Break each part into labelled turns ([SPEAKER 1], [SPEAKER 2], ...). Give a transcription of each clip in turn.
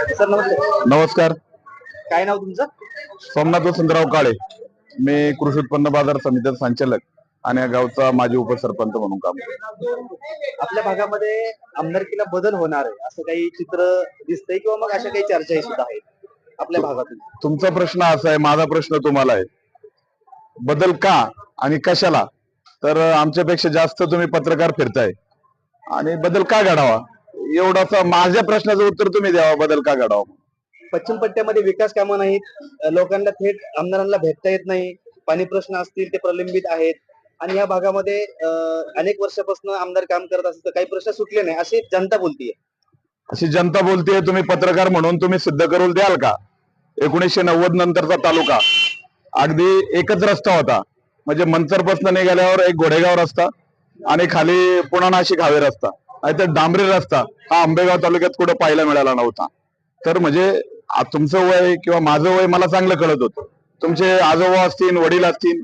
[SPEAKER 1] Sir नमस्ते.
[SPEAKER 2] नमस्कार.
[SPEAKER 1] काय नाव तुमचं?
[SPEAKER 2] सोमनाथ वसंतराव काळे. मी कृषी उत्पन्न बाजार समितीचा संचालक आणि या गावचा माजी उपसरपंच म्हणून काम करतो.
[SPEAKER 1] आपल्या भागामध्ये आमदारकीला बदल होणार आहे असं काही चित्र दिसतंय किंवा मग अशा काही चर्चाही सुद्धा आहेत आपल्या भागातून?
[SPEAKER 2] तुमचा प्रश्न असा आहे माझा प्रश्न तुम्हाला आहे. बदल का आणि कशाला? तर आमच्यापेक्षा जास्त तुम्ही पत्रकार फिरताय. आणि बदल का घडावा? एवढासा माझ्या प्रश्नाचं उत्तर तुम्ही द्यावा बदल का घडावा?
[SPEAKER 1] पश्चिम पट्ट्यामध्ये विकास कामं नाहीत लोकांना थेट आमदारांना भेटता येत नाही पाणी प्रश्न असतील ते प्रलंबित आहेत. आणि या भागामध्ये अनेक वर्षापासून आमदार काम करत असतं काही प्रश्न सुटले नाही अशी जनता बोलतीये.
[SPEAKER 2] अशी जनता बोलतेय तुम्ही पत्रकार म्हणून तुम्ही सिद्ध करून द्याल का? एकोणीसशे नव्वद नंतरचा तालुका. अगदी एकच रस्ता होता. म्हणजे मंचरपासून निघाल्यावर एक घोडेगाव रस्ता आणि खाली पुणा नाशिक हावे रस्ता. आणि तर रस्ता हा आंबेगाव तालुक्यात कुठं पाहायला मिळाला नव्हता. तर म्हणजे तुमचं वय किंवा माझं वय मला चांगलं कळत होतं. तुमचे आजोबा असतील वडील असतील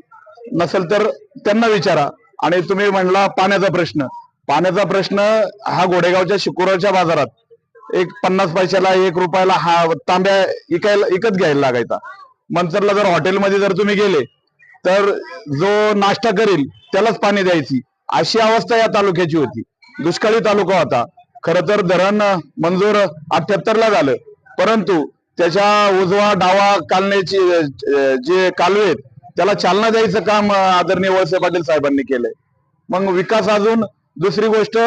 [SPEAKER 2] नसेल तर त्यांना विचारा. आणि तुम्ही म्हणला पाण्याचा प्रश्न. पाण्याचा प्रश्न हा घोडेगावच्या शिकुराच्या बाजारात एक पन्नास पैशाला एक रुपयाला हा तांब्या इकायला इकत घ्यायला लागायचा. मंचरला जर हॉटेलमध्ये जर तुम्ही गेले तर जो नाश्ता करेल त्यालाच पाणी द्यायची. अशी अवस्था या तालुक्याची होती. दुष्काळी तालुका होता. खर तर धरण मंजूर अठ्याहत्तर ला झालं. परंतु त्याच्या उजवा डावा कालण्याची जे कालवे आहेत, त्याला चालना द्यायचं काम आदरणीय वळसे पाटील साहेबांनी केलंय. मग विकास अजून दुसरी गोष्ट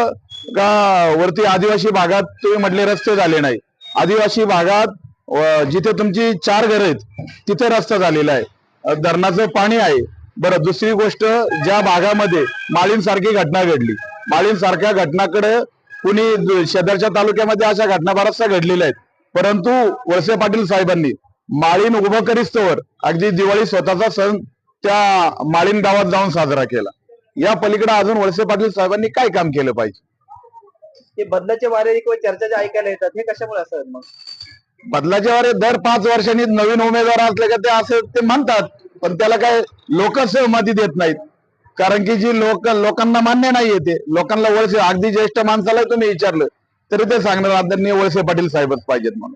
[SPEAKER 2] का वरती आदिवासी भागात तुम्ही म्हटले रस्ते झाले नाही. आदिवासी भागात जिथे तुमची चार घर आहेत तिथे रस्ता झालेला आहे. धरणाचं पाणी आहे. बरं दुसरी गोष्ट ज्या भागामध्ये माळीन सारखी घटना घडली माळीन सारख्या घटनाकडे कुणी शेजारच्या तालुक्यामध्ये अशा घटना बऱ्याचशा घडलेल्या आहेत. परंतु वळसे पाटील साहेबांनी माळीन उभं करिस्तोवर अगदी दिवाळी स्वतःचा सण त्या माळीन गावात जाऊन साजरा केला. या पलीकडे अजून वळसे पाटील साहेबांनी काय काम केलं पाहिजे?
[SPEAKER 1] हे बदलाचे वारे किंवा चर्चा ज्या ऐकायला येतात हे कशामुळे असं मग?
[SPEAKER 2] बदलाच्या वारे दर पाच वर्षांनी नवीन उमेदवार असले का ते असं ते म्हणतात पण त्याला काय लोक सहमती देत नाहीत. कारण की जी लोक लोकांना मान्य नाहीये ते. लोकांना वळसे अगदी ज्येष्ठ माणसाला तुम्ही विचारलं तरी ते सांगणार आदरणीय वळसे पाटील साहेबच पाहिजेत म्हणून.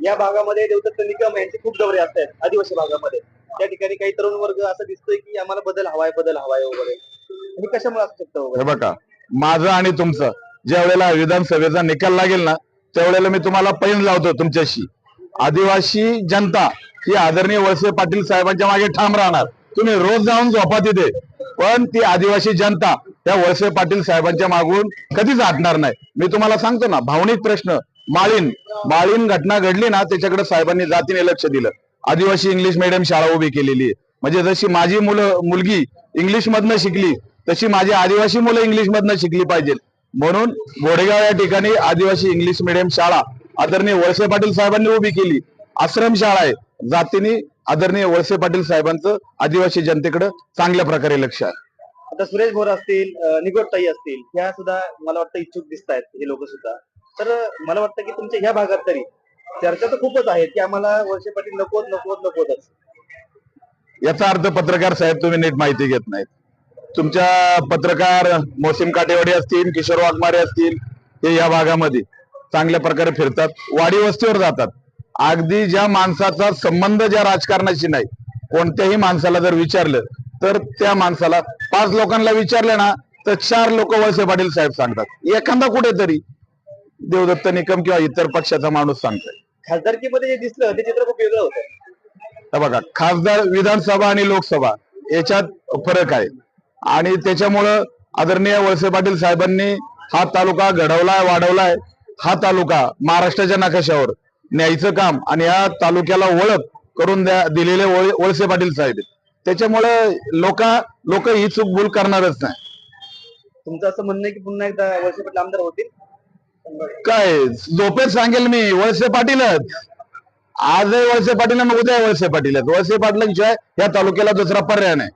[SPEAKER 1] या भागामध्ये देवदत्त निकम यांचे खूप दौरे असतात आदिवासी भागामध्ये. त्या ठिकाणी काही तरुण वर्ग असं दिसतोय की आम्हाला बदल हवाय बदल हवाय वगैरे. हे कशामुळे असू शकतं
[SPEAKER 2] हे बघा माझं आणि तुमचं ज्या वेळेला विधानसभेचा निकाल लागेल ना त्यावेळेला मी तुम्हाला पैन लावतो तुमच्याशी. आदिवासी जनता ही आदरणीय वळसे पाटील साहेबांच्या मागे ठाम राहणार. तुम्ही रोज जाऊन झोपा तिथे. पण ती आदिवासी जनता त्या वळसे पाटील साहेबांच्या मागून कधीच हटणार नाही. मी तुम्हाला सांगतो ना भावनिक प्रश्न. माळीन माळीन घटना घडली ना त्याच्याकडे साहेबांनी जातीने लक्ष दिलं. आदिवासी इंग्लिश मिडियम शाळा उभी केलेली आहे. म्हणजे जशी माझी मुलं मुलगी इंग्लिश मधनं शिकली तशी माझी आदिवासी मुलं इंग्लिश मधनं शिकली पाहिजे. म्हणून घोडेगाव या ठिकाणी आदिवासी इंग्लिश मिडियम शाळा आदरणीय वळसे पाटील साहेबांनी उभी केली. आश्रम शाळा आहे. जातीने आदरणीय वळसे पाटील साहेबांचं आदिवासी जनतेकडे चांगल्या प्रकारे लक्ष आहे.
[SPEAKER 1] आता सुरेश भोर असतील अं, निगोडताई असतील ह्या सुद्धा मला वाटतं इच्छुक दिसत आहेत हे लोक सुद्धा. तर मला वाटतं की तुमच्या ह्या भागात तरी चर्चा तर खूपच आहेत की आम्हाला वर्षे पाटील नकोत नकोत नकोतच.
[SPEAKER 2] याचा अर्थ पत्रकार साहेब तुम्ही नीट माहिती घेत नाहीत. तुमच्या पत्रकार मोसिम काटेवाडी असतील किशोर वाघमारे असतील हे या भागामध्ये चांगल्या प्रकारे फिरतात वाडी वस्तीवर जातात. अगदी ज्या माणसाचा संबंध ज्या राजकारणाशी नाही कोणत्याही माणसाला जर विचारलं तर त्या माणसाला पाच लोकांना विचारलं ना तर चार लोक वळसे पाटील साहेब सांगतात. एखादा कुठेतरी देवदत्त निकम किंवा इतर पक्षाचा माणूस सांगतोय.
[SPEAKER 1] खासदारकीमध्ये जे दिसलं ते चित्र खूप वेगळं होतं.
[SPEAKER 2] बघा खासदार विधानसभा आणि लोकसभा याच्यात फरक आहे. आणि त्याच्यामुळं आदरणीय वळसे पाटील साहेबांनी हा तालुका घडवलाय वाढवलाय. हा तालुका महाराष्ट्राच्या नकाशावर न्यायचं काम आणि या तालुक्याला ओळख करून द्या दिलेले वळ- वळसे पाटील साहेब. त्याच्यामुळं लोक लोक ही चूक भूल करणारच नाही.
[SPEAKER 1] तुमचं असं म्हणणं आहे की पुन्हा एकदा वर्षे पाटील आमदार होतील?
[SPEAKER 2] काय झोपेत सांगेल मी वळसे पाटीलच आजही वळसे पाटील आणि उद्या वळसे पाटील आहेत. वळसे पाटलांशिवाय या तालुक्याला दुसरा पर्याय नाही.